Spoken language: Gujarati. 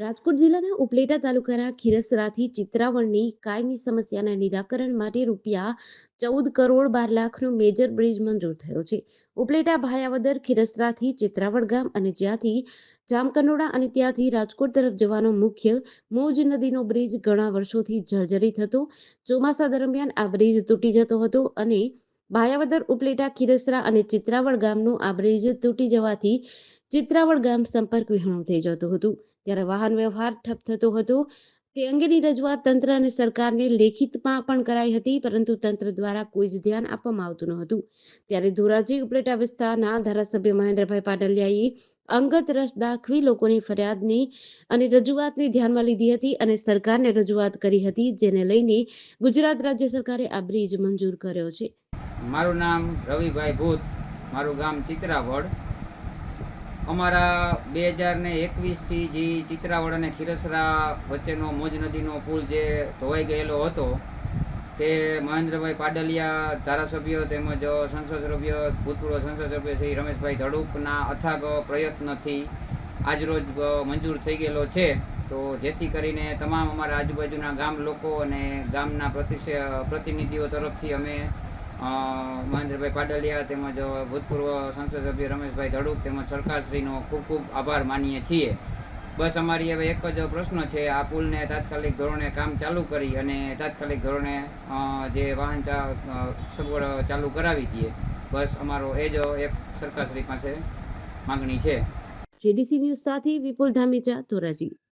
રાજકોટ જિલ્લાના ઉપલેટા તાલુકાના ખીરસરાથી ચિત્રાવણની કાયમી સમસ્યાના નિરાકરણ માટે રૂપિયા ચૌદ કરોડ બાર લાખનો મેજર બ્રિજ મંજૂર થયો છે. ઉપલેટા, ભાયાવદર, ખીરસરાથી ચિત્રાવણ ગામ અને જ્યાંથી જામકનોડા અને ત્યાંથી રાજકોટ તરફ જવાનો મુખ્ય મોજ નદીનો બ્રિજ ઘણા વર્ષોથી જર્જરિત હતો. ચોમાસા દરમિયાન આ બ્રિજ તૂટી જતો હતો અને ભાયાવદર, ઉપલેટા, ખીરસરા અને ચિત્રાવળ ગામનું આ બ્રિજ તૂટી જવાથી ચિત્રાવળ ગામ સંપર્ક વિહોણું થઈ જતું હતું. ત્યારે વાહન વ્યવહાર ઠપ થતો હતો. તે અંગેની રજૂઆત તંત્ર અને સરકારને લેખિતમાં પણ કરાઈ હતી, પરંતુ તંત્ર દ્વારા કોઈ જ ધ્યાન આપવામાં આવતું ન હતું ત્યારે ધોરાજી ઉપલેટા વિસ્તારના ધારાસભ્ય મહેન્દ્રભાઈ પાટલિયાએ અંગત રસ દાખવી લોકોની ફરિયાદની અને રજૂઆતને ધ્યાનમાં લીધી હતી અને સરકારને રજૂઆત કરી હતી, જેને લઈને ગુજરાત રાજ્ય સરકારે આ બ્રિજ મંજૂર કર્યો છે. મારું નામ રવિભાઈ ભૂત. મારું ગામ ચિત્રાવડ અમારા બે હજાર ને એકવીસથી જે ચિત્રાવડ અને ખીરસરા વચ્ચેનો મોજ નદીનો પુલ જે ધોવાઈ ગયેલો હતો, તે મહેન્દ્રભાઈ પાડલિયા ધારાસભ્ય તેમજ સંસદ સભ્ય, ભૂતપૂર્વ સંસદ સભ્ય શ્રી રમેશભાઈ ધડુકના અથાગ પ્રયત્નથી આજરોજ મંજૂર થઈ ગયેલો છે. તો જેથી કરીને તમામ અમારા આજુબાજુના ગામ લોકો અને ગામના પ્રતિનિધિઓ તરફથી અમે મહેન્દ્રભાઈ પાડલિયા તેમજ ભૂતપૂર્વ સંસદ સભ્ય રમેશભાઈ ધડુક તેમજ સરકારશ્રીનો ખૂબ ખૂબ આભાર માનીએ છીએ. બસ અમારી હવે એક જ પ્રશ્ન છે, આ પુલને તાત્કાલિક ધોરણે કામ ચાલુ કરી અને તાત્કાલિક ધોરણે જે વાહન સગવડ ચાલુ કરાવી દઈએ. બસ અમારો એ જ એક સરકારશ્રી પાસે માગણી છે. જેડીસી ન્યૂઝ સાથે વિપુલ ધામીચા ધોરાજી.